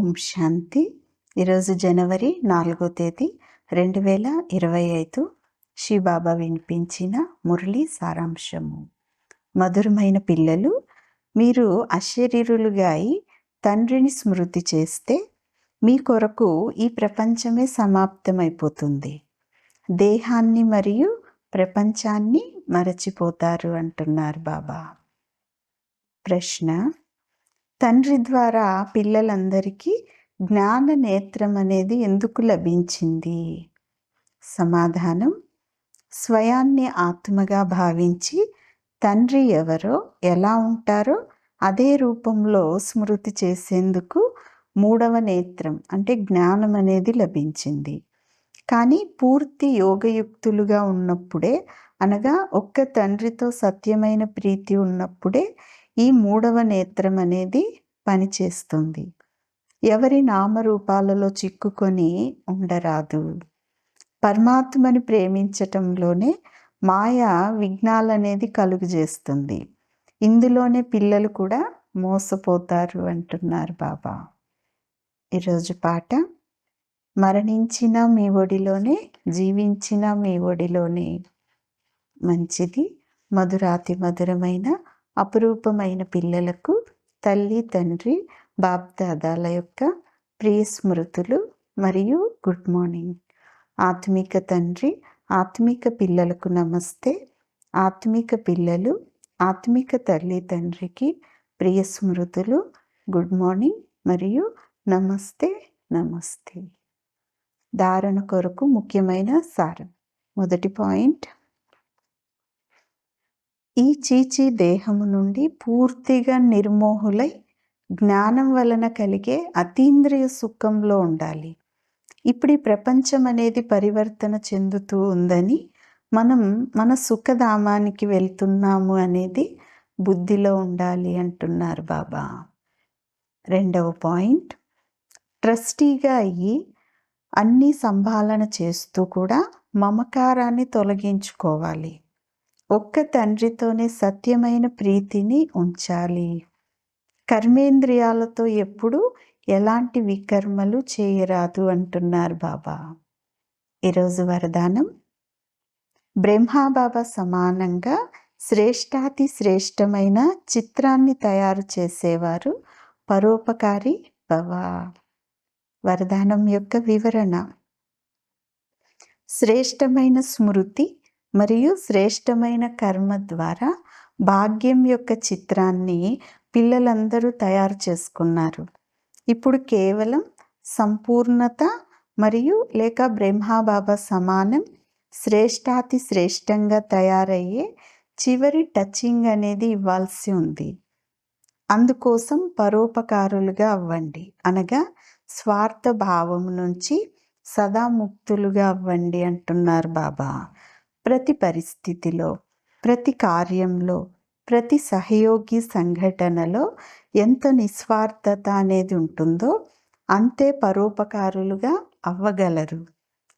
ఓం శాంతి. ఈరోజు జనవరి నాలుగో తేదీ రెండు వేల ఇరవై ఐదు శ్రీబాబా వినిపించిన మురళి సారాంశము. మధురమైన పిల్లలు మీరు అశరీరులుగా అయి తండ్రిని స్మృతి చేస్తే మీ కొరకు ఈ ప్రపంచమే సమాప్తమైపోతుంది. దేహాన్ని మరియు ప్రపంచాన్ని మరచిపోతారు అంటున్నారు బాబా. ప్రశ్న తండ్రి ద్వారా పిల్లలందరికీ జ్ఞాన నేత్రం అనేది ఎందుకు లభించింది? సమాధానం స్వయాన్ని ఆత్మగా భావించి తండ్రి ఎవరో ఎలా ఉంటారో అదే రూపంలో స్మృతి చేసేందుకు మూడవ నేత్రం అంటే జ్ఞానం అనేది లభించింది. కానీ పూర్తి యోగయుక్తులుగా ఉన్నప్పుడే అనగా ఒక్క తండ్రితో సత్యమైన ప్రీతి ఉన్నప్పుడే ఈ మూడవ నేత్రం అనేది పనిచేస్తుంది. ఎవరి నామరూపాలలో చిక్కుకొని ఉండరాదు. పరమాత్మని ప్రేమించటంలోనే మాయ విఘ్నాలనేది కలుగు చేస్తుంది ఇందులోనే పిల్లలు కూడా మోసపోతారు అంటున్నారు బాబా. ఈరోజు పాట మరణించిన మీ ఒడిలోనే జీవించిన మీ ఒడిలోనే మంచిది. మధురాతి మధురమైన అపురూపమైన పిల్లలకు తల్లి తండ్రి బాప్దాదాల యొక్క ప్రియ స్మృతులు మరియు గుడ్ మార్నింగ్. ఆత్మిక తండ్రి ఆత్మిక పిల్లలకు నమస్తే. ఆత్మిక పిల్లలు ఆత్మిక తల్లి తండ్రికి ప్రియ స్మృతులు గుడ్ మార్నింగ్ మరియు నమస్తే నమస్తే. ధారణ కొరకు ముఖ్యమైన సారం. మొదటి పాయింట్ ఈ చీచి దేహము నుండి పూర్తిగా నిర్మోహులై జ్ఞానం వలన కలిగే అతీంద్రియ సుఖంలో ఉండాలి. ఇప్పుడు ఈ ప్రపంచం అనేది పరివర్తన చెందుతూ ఉందని మనం మన సుఖధామానికి వెళ్తున్నాము అనేది బుద్ధిలో ఉండాలి అంటున్నారు బాబా. రెండవ పాయింట్ ట్రస్టీగా అయ్యి అన్నీ సంభాలన చేస్తూ కూడా మమకారాన్ని తొలగించుకోవాలి. ఒక్క తండ్రితోనే సత్యమైన ప్రీతిని ఉంచాలి. కర్మేంద్రియాలతో ఎప్పుడు ఎలాంటి వికర్మలు చేయరాదు అంటున్నారు బాబా. ఈరోజు వరదానం. బ్రహ్మాబాబా సమానంగా శ్రేష్టాతి శ్రేష్టమైన చిత్రాన్ని తయారు చేసేవారు పరోపకారి భవ. వరదానం యొక్క వివరణ. శ్రేష్టమైన స్మృతి మరియు శ్రేష్టమైన కర్మ ద్వారా భాగ్యం యొక్క చిత్రాన్ని పిల్లలందరూ తయారు చేసుకున్నారు. ఇప్పుడు కేవలం సంపూర్ణత మరియు లేక బ్రహ్మాబాబా సమానం శ్రేష్టాతి శ్రేష్టంగా తయారయ్యే చివరి టచింగ్ అనేది ఇవ్వాల్సి ఉంది. అందుకోసం పరోపకారులుగా అవ్వండి. అనగా స్వార్థ భావం నుంచి సదా ముక్తులుగా అవ్వండి అంటున్నారు బాబా. ప్రతి పరిస్థితిలో ప్రతి కార్యంలో ప్రతి సహయోగి సంఘటనలో ఎంత నిస్వార్థత అనేది ఉంటుందో అంతే పరోపకారులుగా అవ్వగలరు.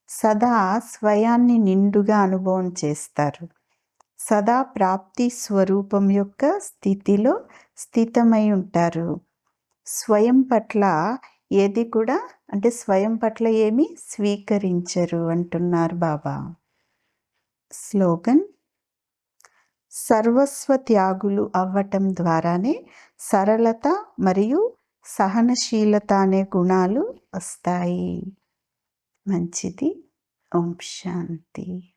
సదా స్వయాన్ని నిండుగా అనుభవం చేస్తారు. సదా ప్రాప్తి స్వరూపం యొక్క స్థితిలో స్థితమై ఉంటారు. స్వయం పట్ల ఏది కూడా అంటే స్వయం పట్ల ఏమి స్వీకరించరు అంటున్నారు బాబా. స్లోగన్ సర్వస్వ త్యాగులు అవ్వటం ద్వారానే సరళత మరియు సహనశీలత అనే గుణాలు వస్తాయి. మంచిది. ఓం శాంతి.